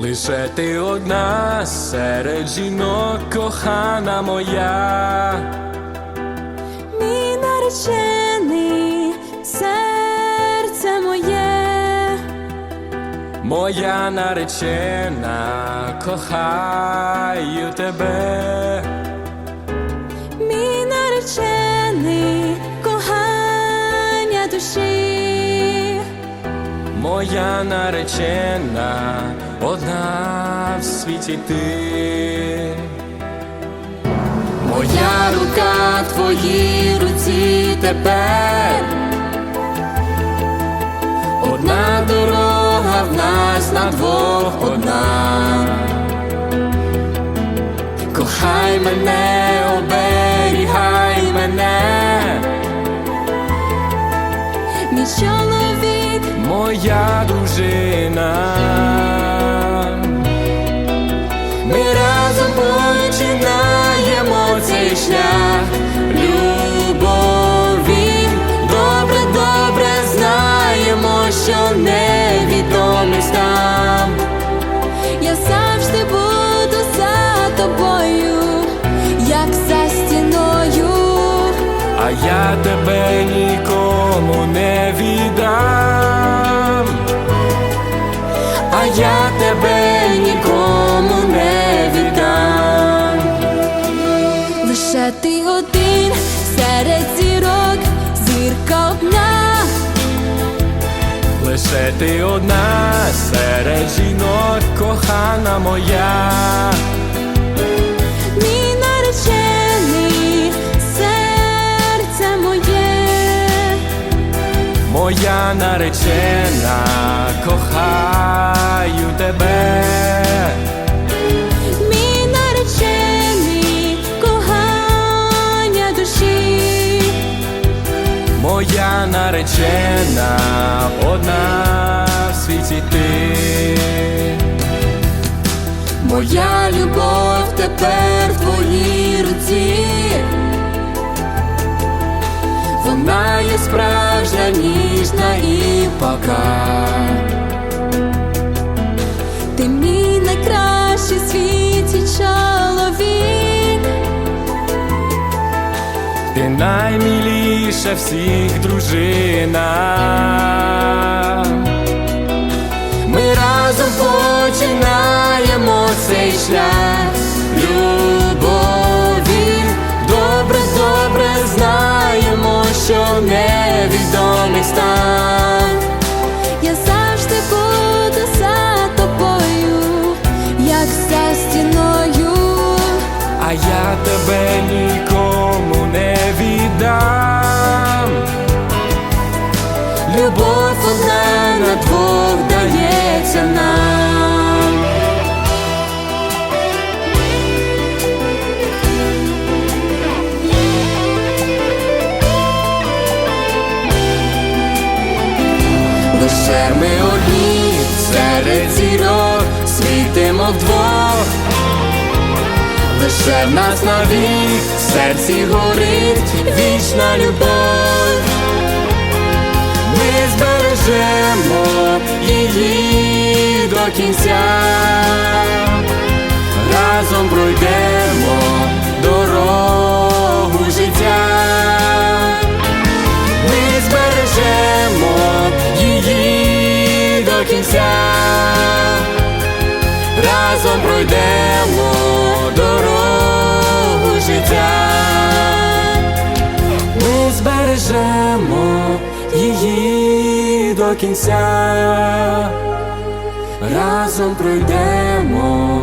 Лише ти одна серед жінок, кохана моя. Мій наречений, серце моє, Моя наречена, кохаю тебе. Моя наречена, одна в світі ти. Моя рука в твоїй руці тепер. Одна дорога в нас на двох одна. Кохай мене, А я тебе нікому не віддам, а я тебе нікому не віддам. Лише ти один серед зірок, зірка одна, Лише ти одна серед жінок, кохана моя. Моя наречена, кохаю тебе. мій наречений, кохання душі, Моя наречена, одна в світі ти. Моя любов тепер в твоїй руці. Є справжня, ніжна і пака. ти мій найкращий світі чоловік. Ти найміліша всіх дружина. Ми разом починаємо цей шлях нікому не віддам. Любов одна на двох дається нам. Лише ми одні серед зірок світимо вдвох. Лише в нас навік в серці горить вічна любов. Ми збережемо її до кінця, разом пройдемо дорогу життя. Ми збережемо її до кінця, разом пройдемо життя. Ми збережемо її до кінця, разом пройдемо